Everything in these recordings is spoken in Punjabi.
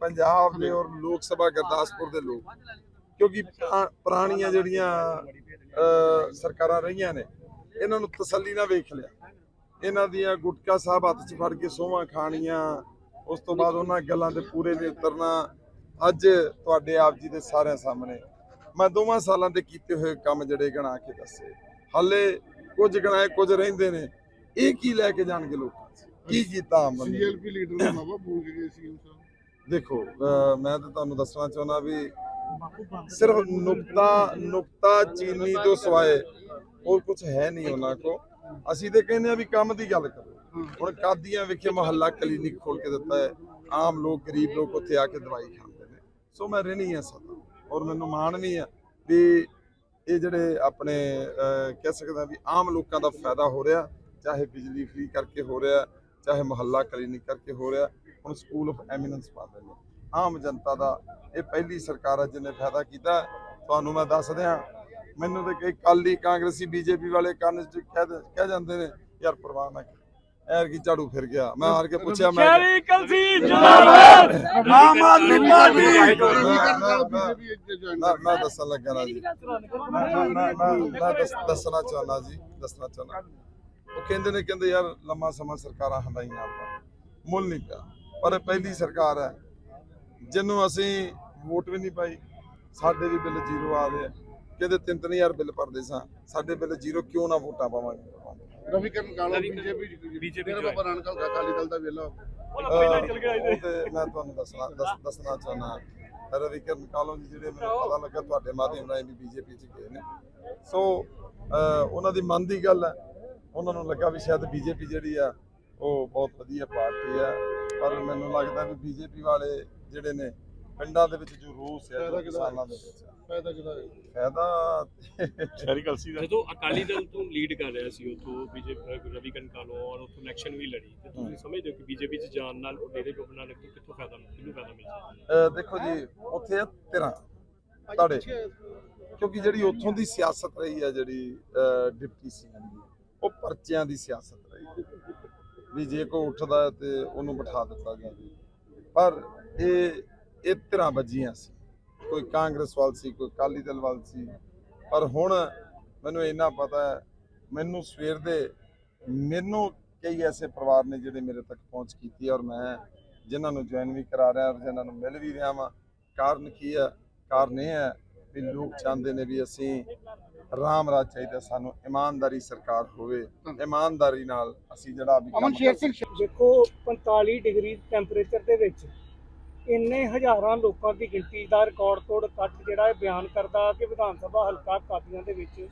ਪੰਜਾਬ ਦੇ ਔਰ ਲੋਕ ਸਭਾ ਗੁਰਦਾਸਪੁਰ ਦੇ ਲੋਕ, ਕਿਉਂਕਿ ਪੁਰਾਣੀਆਂ ਜਿਹੜੀਆਂ ਸਰਕਾਰਾਂ ਰਹੀਆਂ ਨੇ, ਇਹਨਾਂ ਨੂੰ ਤਸੱਲੀ ਨਾਲ ਵੇਖ ਲਿਆ। ਇਹਨਾਂ ਦੀਆਂ ਗੁਟਕਾ ਸਾਹਿਬ ਹੱਥ 'ਚ ਫੜ ਕੇ ਸੋਹਾਂ ਖਾਣੀਆਂ, ਉਸ ਤੋਂ ਬਾਅਦ ਉਹਨਾਂ ਗੱਲਾਂ ਦੇ ਪੂਰੇ ਨਹੀਂ ਉਤਰਨਾ, ਅੱਜ ਤੁਹਾਡੇ ਆਪ ਜੀ ਦੇ ਸਾਰਿਆਂ ਸਾਹਮਣੇ। ਮੈਂ ਦੋਵਾਂ ਸਾਲਾਂ ਦੇ ਕੀਤੇ ਹੋਏ ਕੰਮ ਜਿਹੜੇ ਗਣਾ ਕੇ ਦੱਸੇ। ਹਾਲੇ ਕੁਝ ਗਣਾਏ, ਕੁਝ ਰਹਿੰਦੇ ਨੇ। ਇਹ ਕੀ ਲੈ ਕੇ ਜਾਣਗੇ ਲੋਕ ਕੀ ਕੀਤਾ ਆਮ ਸੀਐਲਪੀ ਲੀਡਰ ਦਾ ਨਵਾਂ ਭੂਲ ਗਏ ਸੀਐਮ ਸਾਹਿਬ ਦੇਖੋ ਮੈਂ ਤਾਂ ਤੁਹਾਨੂੰ ਦੱਸਣਾ ਚਾਹੁੰਦਾ ਵੀ ਸਿਰਫ ਨੁਕਤਾ ਨੁਕਤਾ ਚੀਨੀ ਤੋਂ ਸਿਵਾਏ ਹੋਰ ਕੁਝ ਹੈ ਨਹੀਂ ਉਹਨਾਂ ਕੋ ਅਸੀਂ ਤੇ ਕਹਿੰਦੇ ਆ ਵੀ ਕੰਮ ਦੀ ਗੱਲ ਕਰੋ। ਹੁਣ ਕਾਦੀਆਂ ਵਿਖੇ ਮੁਹੱਲਾ ਕਲੀਨਿਕ ਖੋਲ ਕੇ ਦਿੱਤਾ ਹੈ ਆਮ ਲੋਕ ਗਰੀਬ ਲੋਕ ਉੱਥੇ ਆ ਕੇ ਦਵਾਈ ਖਾਂਦੇ ਨੇ। ਸੋ ਮੈਂ ਰਹਿਣੀ ਆ ਸਦਾ ਔਰ ਮੈਨੂੰ ਮਾਣ ਵੀ ਆ ਵੀ ਇਹ ਜਿਹੜੇ ਆਪਣੇ ਕਹਿ ਸਕਦਾ ਵੀ ਆਮ ਲੋਕਾਂ ਦਾ ਫਾਇਦਾ ਹੋ ਰਿਹਾ ਚਾਹੇ ਬਿਜਲੀ ਫ੍ਰੀ ਕਰਕੇ ਹੋ ਰਿਹਾ ਚਾਹੇ ਮੁਹੱਲਾ ਕਲੀਨਿਕ ਕਰਕੇ ਹੋ ਰਿਹਾ। ਹੁਣ ਸਕੂਲ ਆਫ ਐਮੀਨੈਂਸ ਪਾ ਰਹੇ ਨੇ। ਆਮ ਜਨਤਾ ਦਾ ਇਹ ਪਹਿਲੀ ਸਰਕਾਰ ਹੈ ਜਿਹਨੇ ਫਾਇਦਾ ਕੀਤਾ। ਤੁਹਾਨੂੰ ਮੈਂ ਦੱਸ ਦਿਆਂ ਮੈਨੂੰ ਤੇ ਕਈ ਕਾਲੀ ਕਾਂਗਰਸੀ ਬੀਜੇਪੀ ਵਾਲੇ ਕੰਨ 'ਚ ਕਹਿ ਜਾਂਦੇ ਨੇ ਯਾਰ ਪਰਵਾਹ ਨਾ ਕਰ। ਐਰ ਕੀ ਝਾੜੂ ਫਿਰ ਗਿਆ। ਮੈਂ ਹਾਰ ਕੇ ਪੁੱਛਿਆ ਮੈਂ ਸ਼ਹਿਰੀ ਕਲਸੀ ਜਿੰਦਾਬਾਦ! ਆਮ ਆਦਮੀ ਪਾਰਟੀ! ਬੀਜੇਪੀ ਇੱਥੇ ਜੁਆਇਨ ਮੈਂ ਦੱਸਣ ਲੱਗਾ ਨਾ ਜੀ ਮੈਂ ਮੈਂ- ਮੈਂ ਮੈਂ- ਮੈਂ ਦੱਸ- ਦੱਸਣਾ ਚਾਹੁੰਦਾ ਜੀ ਦੱਸਣਾ ਚਾਹੁੰਦਾ। ਉਹ ਕਹਿੰਦੇ ਨੇ ਕਹਿੰਦੇ ਯਾਰ ਲੰਮਾ ਸਮਾਂ ਸਰਕਾਰਾਂ ਹੰਡਾਈਆਂ ਆਪਾਂ। ਮੁੱਲ ਨਹੀਂ ਪਿਆ। ਪਰ ਇਹ ਪਹਿਲੀ ਸਰਕਾਰ ਹੈ ਜਿਹਨੂੰ ਅਸੀਂ ਵੋਟ ਵੀ ਨਹੀਂ ਪਾਈ। ਸਾਡੇ ਵੀ ਬਿੱਲ ਜ਼ੀਰੋ ਆ ਰਹੇ ਆ। ਕਹਿੰਦੇ ਤਿੰਨ ਤਿੰਨ ਹਜ਼ਾਰ ਬਿੱਲ ਭਰਦੇ ਸਾਂ। ਸਾਡੇ ਬਿੱਲ ਜ਼ੀਰੋ ਕਿਉਂ ਨਾ ਵੋਟਾਂ ਪਾਵਾਂਗੇ ਰਵੀ ਕਰਨ ਕਾਲੋ ਬੀਜੇਪੀ BJP ਤੇਰਾ ਬਾਬਾ ਨਾਨਕ ਹਲਕਾ ਅਕਾਲੀ ਦਲ ਦਾ ਵੇਲਾ। ਮੈਂ ਤੁਹਾਨੂੰ ਦੱਸਣਾ ਦੱਸ- ਦੱਸਣਾ ਚਾਹੁੰਦਾ ਰਵੀ ਕਰਨ ਕਾਲੋਂ ਜੀ ਜਿਹੜੇ ਮੈਨੂੰ ਪਤਾ ਲੱਗਾ ਤੁਹਾਡੇ ਮਾਧਿਅਮ ਰਾਹੀਂ ਵੀ ਬੀਜੇਪੀ ਚ ਗਏ ਨੇ। ਸੋ ਉਹਨਾਂ ਦੀ ਮਨ ਦੀ ਗੱਲ ਹੈ। ਉਹਨਾਂ ਨੂੰ ਲੱਗਾ ਵੀ ਸ਼ਾਇਦ ਬੀਜੇਪੀ ਜਿਹੜੀ ਆ ਉਹ ਬਹੁਤ ਵਧੀਆ ਪਾਰਟੀ ਆ। ਪਰ ਮੈਨੂੰ ਲੱਗਦਾ ਵੀ ਬੀਜੇਪੀ ਵਾਲੇ ਜਿਹੜੇ ਨੇ ਪਿੰਡਾਂ ਦੇ ਵਿੱਚ ਜੋ ਰੋਸ ਹੈ ਜੋ ਹੈ? ਕਿਸਾਨਾਂ ਦੇ ਵਿੱਚ ਫਾਇਦਾ ਕਿਹਦਾ ਹੈ? ਫਾਇਦਾ ਸ਼ਹਿਰੀ ਕਲਸੀ ਦਾ। ਜਦੋਂ ਅਕਾਲੀ ਦਲ ਤੋਂ ਲੀਡ ਕਰ ਰਿਹਾ ਸੀ ਉਥੋਂ ਬੀਜੇਪੀ ਰਵੀ ਕਨਕਾਲੋ ਔਰ ਉਥੋਂ ਇਲੈਕਸ਼ਨ ਵੀ ਲੜੀ। ਤੇ ਤੁਸੀਂ ਸਮਝਦੇ ਹੋ ਕਿ ਬੀਜੇਪੀ ਚ ਜਾਣ ਨਾਲ ਉਹ ਡੇਰੇ ਗੋਬਨਾ ਨੂੰ ਕਿੱਥੋਂ ਫਾਇਦਾ ਕਿਹਨੂੰ ਫਾਇਦਾ ਮਿਲ ਦੇਖੋ ਜੀ ਉੱਥੇ ਆ ਧਿਰਾਂ ਤੁਹਾਡੇ। ਕਿਉਂਕਿ ਜਿਹੜੀ ਉੱਥੋਂ ਦੀ ਸਿਆਸਤ ਰਹੀ ਹੈ ਜਿਹੜੀ ਡਿਪਟੀ ਸੀਐਮ ਦੀ ਉਹ ਪਰਚਿਆਂ ਦੀ ਸਿਆਸਤ ਰਹੀ। ਵੀ ਜੇ ਕੋ ਉੱਠਦਾ ਹੈ ਤੇ ਉਹਨੂੰ ਬਿਠਾ ਦਿੱਤਾ ਗਿਆ ਪਰ ਇਹ ਇਹ ਧਿਰਾਂ ਵੱਜੀਆਂ ਸੀ। ਕੋਈ ਕਾਂਗਰਸ ਵੱਲ ਸੀ, ਕੋਈ ਅਕਾਲੀ ਦਲ ਵੱਲ ਸੀ। ਪਰ ਹੁਣ ਮੈਨੂੰ ਇੰਨਾ ਪਤਾ ਹੈ, ਮੈਨੂੰ ਸਵੇਰ ਦੇ ਮੈਨੂੰ ਕਈ ਐਸੇ ਪਰਿਵਾਰ ਨੇ ਜਿਹੜੇ ਮੇਰੇ ਤੱਕ ਪਹੁੰਚ ਕੀਤੀ ਔਰ ਮੈਂ ਜਿਨ੍ਹਾਂ ਨੂੰ ਜੁਆਇਨ ਵੀ ਕਰਾ ਰਿਹਾ ਔਰ ਜਿਨ੍ਹਾਂ ਨੂੰ ਮਿਲ ਵੀ ਰਿਹਾ ਵਾਂ। ਕਾਰਨ ਕੀ ਹੈ? ਕਾਰਨ ਇਹ ਹੈ ਵੀ ਲੋਕ ਚਾਹੁੰਦੇ ਨੇ ਵੀ ਅਸੀਂ ਰਾਮ ਰਾਜ ਚਾਹੀਦਾ ਸਾਨੂੰ ਇਮਾਨਦਾਰੀ ਸਰਕਾਰ ਹੋਵੇ। ਇਮਾਨਦਾਰੀ ਨਾਲ ਅਸੀਂ ਜਿਹੜਾ ਵੀ ਅਮਨ ਸ਼ੇਰ ਕਰ ਸਿੰਘ ਦੇਖੋ 45 ਡਿਗਰੀ ਟੈਂਪਰੇਚਰ ਦੇ ਵਿੱਚ ਇੰਨੇ ਹਜ਼ਾਰਾਂ ਲੋਕਾਂ ਦੀ ਗਿਣਤੀ ਦਾ ਰਿਕਾਰਡ ਤੋੜ ਕੱਟ ਜਿਹੜਾ ਇਹ ਬਿਆਨ ਕਰਦਾ ਕਿ ਵਿਧਾਨ ਸਭਾ ਹਲਕਾ ਕਾਦੀਆਂ ਦੇ ਵਿੱਚ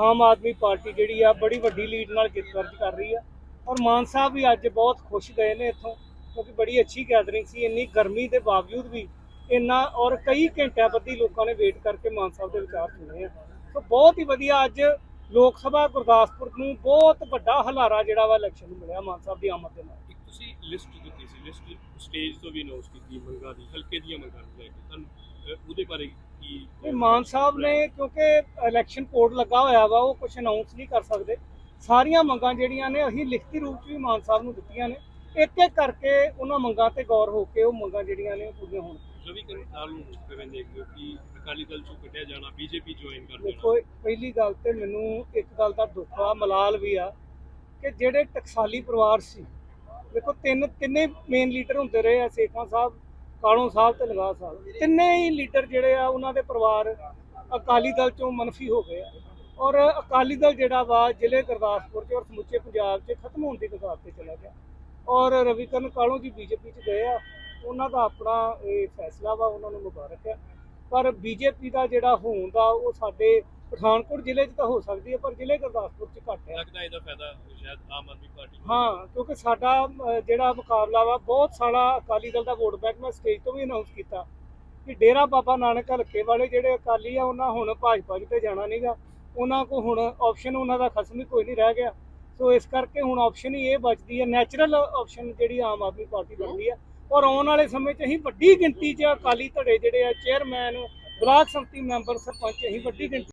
ਆਮ ਆਦਮੀ ਪਾਰਟੀ ਜਿਹੜੀ ਆ ਬੜੀ ਵੱਡੀ ਲੀਡ ਨਾਲ ਜਿੱਤ ਦਰਜ ਕਰ ਰਹੀ ਆ। ਔਰ ਮਾਨ ਸਾਹਿਬ ਵੀ ਅੱਜ ਬਹੁਤ ਖੁਸ਼ ਗਏ ਨੇ ਇੱਥੋਂ ਕਿਉਂਕਿ ਬੜੀ ਅੱਛੀ ਗੈਦਰਿੰਗ ਸੀ ਇੰਨੀ ਗਰਮੀ ਦੇ ਬਾਵਜੂਦ ਵੀ ਇੰਨਾ ਔਰ ਕਈ ਘੰਟਿਆਂ ਬੱਧੀ ਲੋਕਾਂ ਨੇ ਵੇਟ ਕਰਕੇ ਮਾਨ ਸਾਹਿਬ ਦੇ ਵਿਚਾਰ ਸੁਣੇ ਆ। ਸੋ ਬਹੁਤ ਹੀ ਵਧੀਆ ਅੱਜ ਲੋਕ ਸਭਾ ਗੁਰਦਾਸਪੁਰ ਨੂੰ ਬਹੁਤ ਵੱਡਾ ਹਲਾਰਾ ਜਿਹੜਾ ਵਾ ਇਲੈਕਸ਼ਨ ਨੂੰ ਮਿਲਿਆ ਮਾਨ ਸਾਹਿਬ ਦੀ ਆਮਦ ਦੇ ਨਾਲ। ਤੁਸੀਂ ਲਿਸਟ ਦਿੱਤੀ ਸੀ ਲਿਸਟ ਸਟੇਜ ਤੋਂ ਵੀ ਅਨਾਉਂਸ ਕੀਤੀ ਮੰਗਾਂ ਦੀ ਹਲਕੇ ਦੀਆਂ ਮੰਗਾਂ ਲੈ ਕੇ। ਤੁਹਾਨੂੰ ਉਹਦੇ ਬਾਰੇ ਕੀ ਇਹ ਮਾਨ ਸਾਹਿਬ ਨੇ ਕਿਉਂਕਿ ਇਲੈਕਸ਼ਨ ਕੋਡ ਲੱਗਾ ਹੋਇਆ ਵਾ ਉਹ ਕੁਝ ਅਨਾਉਂਸ ਨਹੀਂ ਕਰ ਸਕਦੇ। ਸਾਰੀਆਂ ਮੰਗਾਂ ਜਿਹੜੀਆਂ ਨੇ ਅਸੀਂ ਲਿਖਤੀ ਰੂਪ 'ਚ ਵੀ ਮਾਨ ਸਾਹਿਬ ਨੂੰ ਦਿੱਤੀਆਂ ਨੇ। ਇੱਕ ਇੱਕ ਕਰਕੇ ਉਹਨਾਂ ਮੰਗਾਂ ਤੇ ਗੌਰ ਹੋ ਕੇ ਉਹ ਮੰਗਾਂ ਜਿਹੜੀਆਂ ਨੇ ਪੂਰੀਆਂ ਹੋਣ। ਰਵੀ ਕਨਕਾਲ ਨੂੰ ਕਿਵੇਂ ਦੇਖਦੇ ਹੋ ਕਿ ਅਕਾਲੀ ਦਲ ਚੋਂ ਕੱਢਿਆ ਜਾਣਾ ਬੀਜੇਪੀ ਜੁਆਇਨ ਕਰ ਦੇਣਾ ਦੇਖੋ ਪਹਿਲੀ ਗੱਲ ਤੇ ਮੈਨੂੰ ਇੱਕ ਗੱਲ ਦਾ ਦੁੱਖ ਆ ਮਲਾਲ ਵੀ ਆ ਕਿ ਜਿਹੜੇ ਟਕਸਾਲੀ ਪਰਿਵਾਰ ਸੀ ਦੇਖੋ ਤਿੰਨ ਤਿੰਨੇ ਮੇਨ ਲੀਡਰ ਹੁੰਦੇ ਰਹੇ ਆ ਸੇਖਾਂ ਸਾਹਿਬ ਕਾਲੋਂ ਸਾਹਿਬ ਤੇ ਲਗਾ ਸਾਹਿਬ ਤਿੰਨੇ ਹੀ ਲੀਡਰ ਜਿਹੜੇ ਆ ਉਹਨਾਂ ਦੇ ਪਰਿਵਾਰ ਅਕਾਲੀ ਦਲ ਚੋਂ ਮਨਫੀ ਹੋ ਗਏ ਆ ਔਰ ਅਕਾਲੀ ਦਲ ਜਿਹੜਾ ਵਾ ਜ਼ਿਲ੍ਹੇ ਗੁਰਦਾਸਪੁਰ ਚ ਔਰ ਸਮੁੱਚੇ ਪੰਜਾਬ 'ਚ ਖਤਮ ਹੋਣ ਦੀ ਕਗਾਰ ਤੇ ਚਲਾ ਗਿਆ ਔਰ ਰਵੀਕਰਨ ਕਾਲੋਂ ਜੀ ਬੀਜੇਪੀ 'ਚ ਗਏ ਆ ਉਹਨਾਂ ਦਾ ਆਪਣਾ ਇਹ ਫੈਸਲਾ ਵਾ ਉਹਨਾਂ ਨੂੰ ਮੁਬਾਰਕ ਹੈ। ਪਰ ਬੀਜੇਪੀ ਦਾ ਜਿਹੜਾ ਹੋਣ ਦਾ ਉਹ ਸਾਡੇ ਪਠਾਨਕੋਟ ਜ਼ਿਲ੍ਹੇ 'ਚ ਤਾਂ ਹੋ ਸਕਦੀ ਹੈ ਪਰ ਜ਼ਿਲ੍ਹੇ ਗੁਰਦਾਸਪੁਰ 'ਚ ਘੱਟ ਹੈ। ਲੱਗਦਾ ਇਹਦਾ ਫਾਇਦਾ ਸ਼ਾਇਦ ਆਮ ਆਦਮੀ ਪਾਰਟੀ ਹਾਂ ਕਿਉਂਕਿ ਸਾਡਾ ਜਿਹੜਾ ਮੁਕਾਬਲਾ ਵਾ ਬਹੁਤ ਸਾਰਾ ਅਕਾਲੀ ਦਲ ਦਾ ਵੋਟ ਬੈਂਕ ਮੈਂ ਸਟੇਜ ਤੋਂ ਵੀ ਅਨਾਉਂਸ ਕੀਤਾ ਕਿ ਡੇਰਾ ਬਾਬਾ ਨਾਨਕ ਹਲਕੇ ਵਾਲੇ ਜਿਹੜੇ ਅਕਾਲੀ ਆ ਉਹਨਾਂ ਹੁਣ ਭਾਜਪਾ 'ਚ ਤੇ ਜਾਣਾ ਨਹੀਂਗਾ ਉਹਨਾਂ ਕੋ ਹੁਣ ਆਪਸ਼ਨ ਉਹਨਾਂ ਦਾ ਖਸਮ ਹੀ ਕੋਈ ਨਹੀਂ ਰਹਿ ਗਿਆ। ਸੋ ਇਸ ਕਰਕੇ ਹੁਣ ਆਪਸ਼ਨ ਹੀ ਇਹ ਬਚਦੀ ਹੈ ਨੈਚੁਰਲ ਆਪਸ਼ਨ ਜਿਹੜੀ ਆਮ ਆਦਮੀ ਪਾਰਟੀ ਬਣਦੀ ਹੈ। ਔਰ ਆਉਣ ਵਾਲੇ ਸਮੇਂ 'ਚ ਅਸੀਂ ਵੱਡੀ ਗਿਣਤੀ 'ਚ ਅਕਾਲੀ ਧੜੇ ਜਿਹੜੇ ਆ ਚੇਅਰਮੈਨ ਬਲਾਕ ਸੰਮਤੀ ਮੈਂਬਰ, ਸਰਪੰਚ, ਅਸੀਂ ਵੱਡੀ ਗਿਣਤੀ